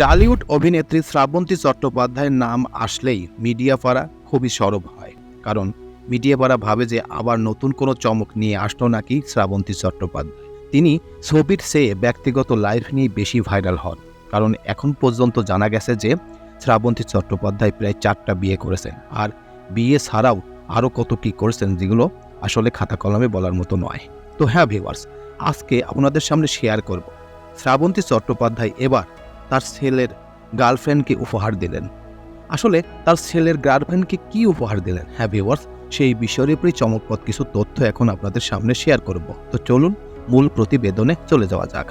Tollywood অভিনেত্রী শ্রাবন্তী চট্টোপাধ্যায়ের নাম আসলেই মিডিয়া পাড়া খুবই সরব হয়। কারণ মিডিয়া পাড়া ভাবে যে আবার নতুন কোনো চমক নিয়ে আসলো নাকি শ্রাবন্তী চট্টোপাধ্যায়। তিনি ছবির চেয়ে ব্যক্তিগত লাইফ নিয়ে বেশি ভাইরাল হন। কারণ এখন পর্যন্ত জানা গেছে যে শ্রাবন্তী চট্টোপাধ্যায় প্রায় চারটা বিয়ে করেছেন। আর বিয়ে ছাড়াও আরও কত কী করেছেন যেগুলো আসলে খাতা কলমে বলার মতো নয়। তো হ্যাঁ ভিউয়ার্স আজকে আপনাদের সামনে শেয়ার করব। শ্রাবন্তী চট্টোপাধ্যায় এবার তার ছেলের গার্লফ্রেন্ডকে উপহার দিলেন। আসলে তার ছেলের গার্লফ্রেন্ডকে কি উপহার দিলেন? হ্যাঁ ভিউয়ার্স, সেই বিষয়ের উপরই চমকপদ কিছু তথ্য এখন আপনাদের সামনে শেয়ার করব। তো চলুন, মূল প্রতিবেদনে চলে যাওয়া যাক।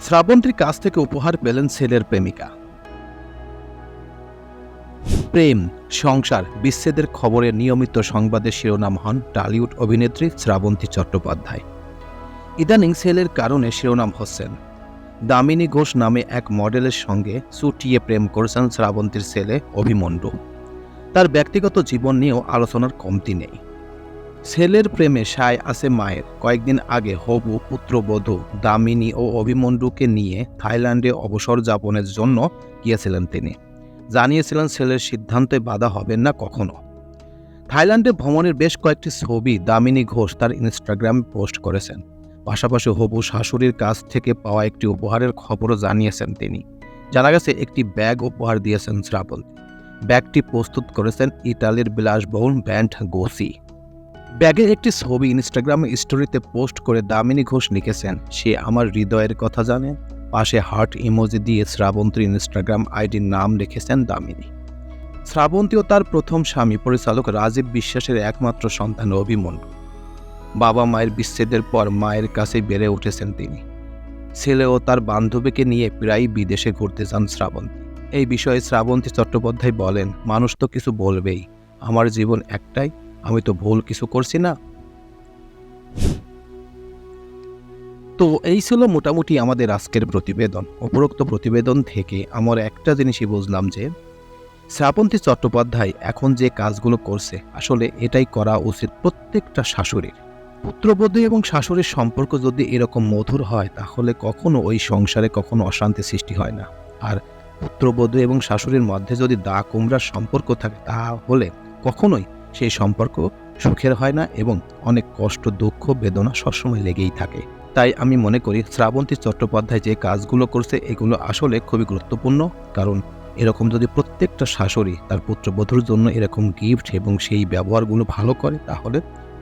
শ্রাবন্তীর কাছ থেকে উপহার পেলেন ছেলের প্রেমিকা। প্রেম, সংসার, বিচ্ছেদের খবরের নিয়মিত সংবাদের শিরোনাম হন টালিউড অভিনেত্রী শ্রাবন্তী চট্টোপাধ্যায়। ইদানিং সেলের কারণে শিরোনাম হচ্ছেন। দামিনী ঘোষ নামে এক মডেলের সঙ্গে সুটিয়ে প্রেম করেছেন শ্রাবন্তীর ছেলে অভিমন্ডু তার ব্যক্তিগত জীবন নিয়েও আলোচনার কমতি নেই। ছেলের প্রেমে সায় আছে মায়ের। কয়েকদিন আগে হবু, পুত্রবধূ, দামিনী ও অভিমন্ডুকে নিয়ে থাইল্যান্ডে অবসর যাপনের জন্য গিয়েছিলেন তিনি। জানিয়েছিলেন ছেলের সিদ্ধান্তে বাধা হবেন না কখনো। থাইল্যান্ডে ভ্রমণের বেশ কয়েকটি ছবি দামিনী ঘোষ তার ইনস্টাগ্রামে পোস্ট করেছেন। পাশাপাশি হবু শাশুড়ির কাছ থেকে পাওয়া একটি উপহারের খবরও জানিয়েছেন তিনি। জানা গেছে, একটি ব্যাগ উপহার দিয়েছেন শ্রাবন্তী। ব্যাগটি প্রস্তুত করেছেন ইতালির বিলাসবহুল ব্যান্ড গোসি। ব্যাগের একটি ছবি ইনস্টাগ্রামে স্টোরিতে পোস্ট করে দামিনী ঘোষ লিখেছেন, সে আমার হৃদয়ের কথা জানে। পাশে হার্ট ইমোজি দিয়ে শ্রাবন্তীর ইনস্টাগ্রাম আইডির নাম লিখেছেন দামিনী। শ্রাবন্তী ও তার প্রথম স্বামী পরিচালক রাজীব বিশ্বাসের একমাত্র সন্তান অভিমন্যু। বাবা মায়ের বিচ্ছেদের পর মায়ের কাছে বেড়ে উঠেছেন তিনি। ছেলে ও তার বান্ধবীকে নিয়ে প্রায় বিদেশে ঘুরতে যান শ্রাবন্তী। এই বিষয়ে শ্রাবন্তী চট্টোপাধ্যায় বলেন, মানুষ তো কিছু বলবেই, আমার জীবন একটাই, আমি তো ভুল কিছু করছি না। তো এই ছিল মোটামুটি আমাদের আজকের প্রতিবেদন। উপরোক্ত প্রতিবেদন থেকে আমার একটা জিনিসই বুঝলাম যে, শ্রাবন্তী চট্টোপাধ্যায় এখন যে কাজগুলো করছে, আসলে এটাই করা উচিত প্রত্যেকটা শাশুড়ির। পুত্রবধূ এবং শাশুড়ির সম্পর্ক যদি এরকম মধুর হয়, তাহলে কখনো ওই সংসারে কখনো অশান্তি সৃষ্টি হয় না। আর পুত্রবধূ এবং শাশুড়ির মধ্যে যদি দা কুমড়ার সম্পর্ক থাকে, তাহলে কখনোই সেই সম্পর্ক সুখের হয় না এবং অনেক কষ্ট, দুঃখ, বেদনা সবসময় লেগেই থাকে। তাই আমি মনে করি শ্রাবন্তী চট্টোপাধ্যায় যে কাজগুলো করছে, এগুলো আসলে খুবই গুরুত্বপূর্ণ। কারণ এরকম যদি প্রত্যেকটা শাশুড়ি তার পুত্রবধূর জন্য এরকম গিফট এবং সেই ব্যবহারগুলো ভালো করে, তাহলে